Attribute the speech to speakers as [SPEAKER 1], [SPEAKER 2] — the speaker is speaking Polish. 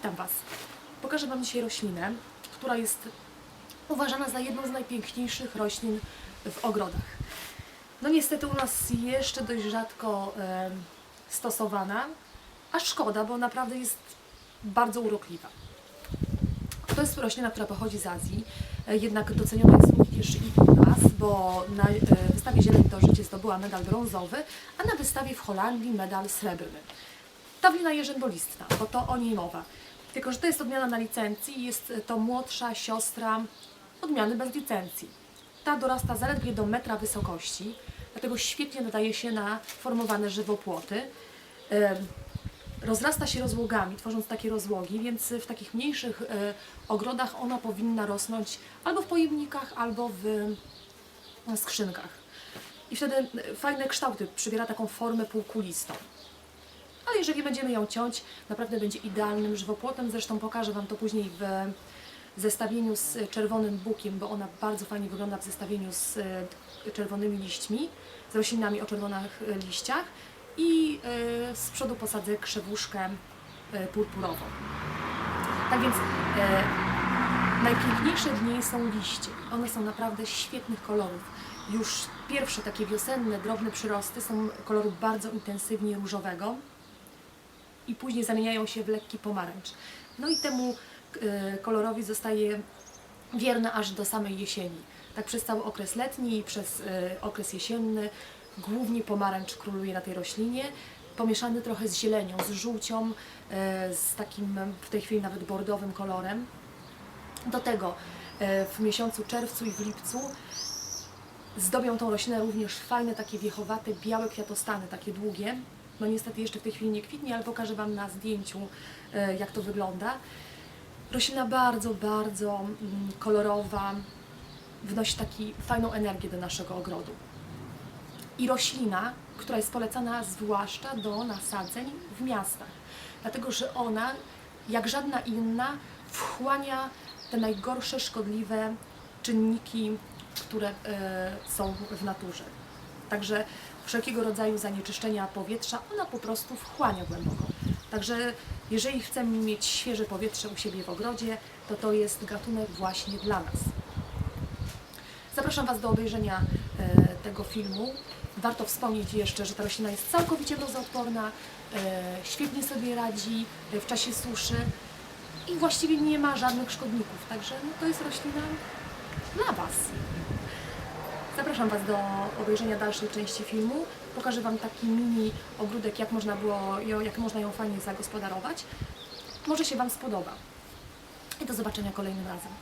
[SPEAKER 1] Witam Was. Pokażę Wam dzisiaj roślinę, która jest uważana za jedną z najpiękniejszych roślin w ogrodach. No niestety u nas jeszcze dość rzadko em, stosowana, a szkoda, bo naprawdę jest bardzo urokliwa. To jest roślina, która pochodzi z Azji, e, jednak doceniona jest również i u nas, bo na e, wystawie Zieleń to życie zdobyła medal brązowy, a na wystawie w Holandii medal srebrny. Tawlina jerzębolistna, bo to o niej mowa. Tylko, że to jest odmiana na licencji jest to młodsza siostra odmiany bez licencji. Ta dorasta zaledwie do metra wysokości, dlatego świetnie nadaje się na formowane żywopłoty. Rozrasta się rozłogami, tworząc takie rozłogi, więc w takich mniejszych e, ogrodach ona powinna rosnąć albo w pojemnikach, albo w e, skrzynkach. I wtedy e, fajne kształty, przybiera taką formę półkulistą. Ale jeżeli będziemy ją ciąć, naprawdę będzie idealnym żywopłotem. Zresztą pokażę Wam to później w zestawieniu z czerwonym bukiem, bo ona bardzo fajnie wygląda w zestawieniu z e, czerwonymi liśćmi, z roślinami o czerwonych e, liściach. I e, z przodu posadzę krzewuszkę purpurową. Tak więc najpiękniejsze niej są liście. One są naprawdę świetnych kolorów. Już pierwsze takie wiosenne, drobne przyrosty są koloru bardzo intensywnie różowego i później zamieniają się w lekki pomarańcz. No i temu e, kolorowi zostaje wierna aż do samej jesieni. Tak przez cały okres letni i przez e, okres jesienny głównie pomarańcz króluje na tej roślinie, pomieszany trochę z zielenią, z żółcią, e, z takim w tej chwili nawet bordowym kolorem. Do tego w miesiącu czerwcu i w lipcu Zdobią tą roślinę również fajne, takie wiechowate, białe kwiatostany, takie długie. No niestety jeszcze w tej chwili nie kwitnie, ale pokażę Wam na zdjęciu, e, jak to wygląda. Roślina bardzo, bardzo mm, kolorowa, wnosi taki fajną energię do naszego ogrodu. I roślina, która jest polecana zwłaszcza do nasadzeń w miastach, dlatego że ona, jak żadna inna, wchłania te najgorsze, szkodliwe czynniki, które e, są w naturze. Także wszelkiego rodzaju zanieczyszczenia powietrza ona po prostu wchłania głęboko. Także jeżeli chcemy mieć świeże powietrze u siebie w ogrodzie, to to jest gatunek właśnie dla nas. Zapraszam Was do obejrzenia e, tego filmu. Warto wspomnieć jeszcze, że ta roślina jest całkowicie mrozoodporna, e, świetnie sobie radzi e, w czasie suszy i właściwie nie ma żadnych szkodników. Także no, to jest roślina dla Was. Zapraszam Was do obejrzenia dalszej części filmu. Pokażę Wam taki mini ogródek, jak można, było, jak można ją fajnie zagospodarować. Może się Wam spodoba. I do zobaczenia kolejnym razem.